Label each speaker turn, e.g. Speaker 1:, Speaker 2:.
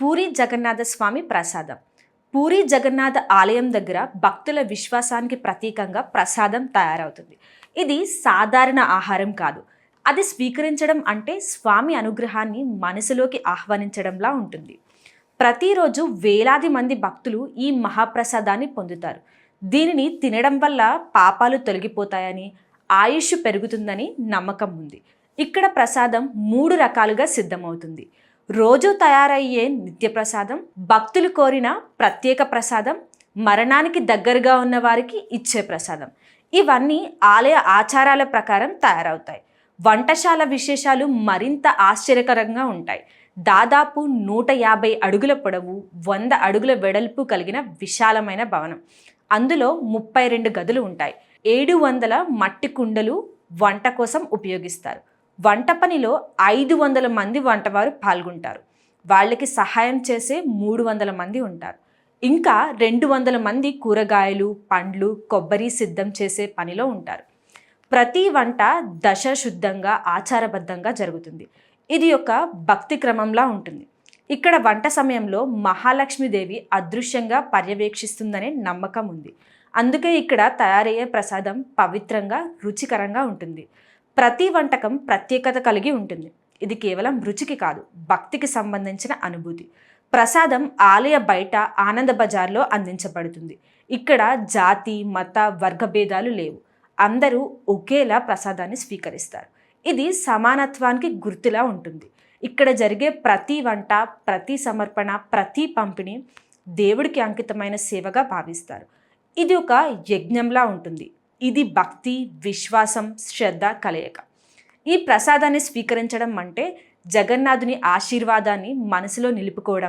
Speaker 1: పూరి జగన్నాథ స్వామి ప్రసాదం. పూరి జగన్నాథ ఆలయం దగ్గర భక్తుల విశ్వాసానికి ప్రతీకంగా ప్రసాదం తయారవుతుంది. ఇది సాధారణ ఆహారం కాదు. అది స్వీకరించడం అంటే స్వామి అనుగ్రహాన్ని మనసులోకి ఆహ్వానించడంలా ఉంటుంది. ప్రతిరోజు వేలాది మంది భక్తులు ఈ మహాప్రసాదాన్ని పొందుతారు. దీనిని తినడం వల్ల పాపాలు తొలగిపోతాయని ఆయుష్ పెరుగుతుందని నమ్మకం ఉంది. ఇక్కడ ప్రసాదం మూడు రకాలుగా సిద్ధమవుతుంది. రోజు తయారయ్యే నిత్య ప్రసాదం భక్తులు కోరిన ప్రత్యేక ప్రసాదం మరణానికి దగ్గరగా ఉన్న వారికి ఇచ్చే ప్రసాదం. ఇవన్నీ ఆలయ ఆచారాల ప్రకారం తయారవుతాయి. వంటశాల విశేషాలు మరింత ఆశ్చర్యకరంగా ఉంటాయి. దాదాపు నూట యాభై అడుగుల పొడవు వంద అడుగుల వెడల్పు కలిగిన విశాలమైన భవనం. అందులో ముప్పై రెండు గదులు ఉంటాయి. ఏడు వందల మట్టి కుండలు వంట కోసం ఉపయోగిస్తారు. వంట పనిలో ఐదు వందల మంది వంటవారు పాల్గొంటారు. వాళ్ళకి సహాయం చేసే మూడు వందల మంది ఉంటారు. ఇంకా రెండు వందల మంది కూరగాయలు పండ్లు కొబ్బరి సిద్ధం చేసే పనిలో ఉంటారు. ప్రతి వంట దశ శుద్ధంగా ఆచారబద్ధంగా జరుగుతుంది. ఇది ఒక భక్తి క్రమంలా ఉంటుంది. ఇక్కడ వంట సమయంలో మహాలక్ష్మీదేవి అదృశ్యంగా పర్యవేక్షిస్తుందనే నమ్మకం ఉంది. అందుకే ఇక్కడ తయారయ్యే ప్రసాదం పవిత్రంగా రుచికరంగా ఉంటుంది. ప్రతి వంటకం ప్రత్యేకత కలిగి ఉంటుంది. ఇది కేవలం రుచికి కాదు భక్తికి సంబంధించిన అనుభూతి. ప్రసాదం ఆలయ బయట ఆనంద బజార్లో అందించబడుతుంది. ఇక్కడ జాతి మత వర్గభేదాలు లేవు. అందరూ ఒకేలా ప్రసాదాన్ని స్వీకరిస్తారు. ఇది సమానత్వానికి గుర్తులా ఉంటుంది. ఇక్కడ జరిగే ప్రతి వంట ప్రతి సమర్పణ ప్రతి పంపిణీ దేవుడికి అంకితమైన సేవగా భావిస్తారు. ఇది ఒక యజ్ఞంలా ఉంటుంది. ఇది భక్తి విశ్వాసం శ్రద్ధ కలయిక. ఈ ప్రసాదాన్ని స్వీకరించడం అంటే జగన్నాథుని ఆశీర్వాదాన్ని మనసులో నిలుపుకోవడం.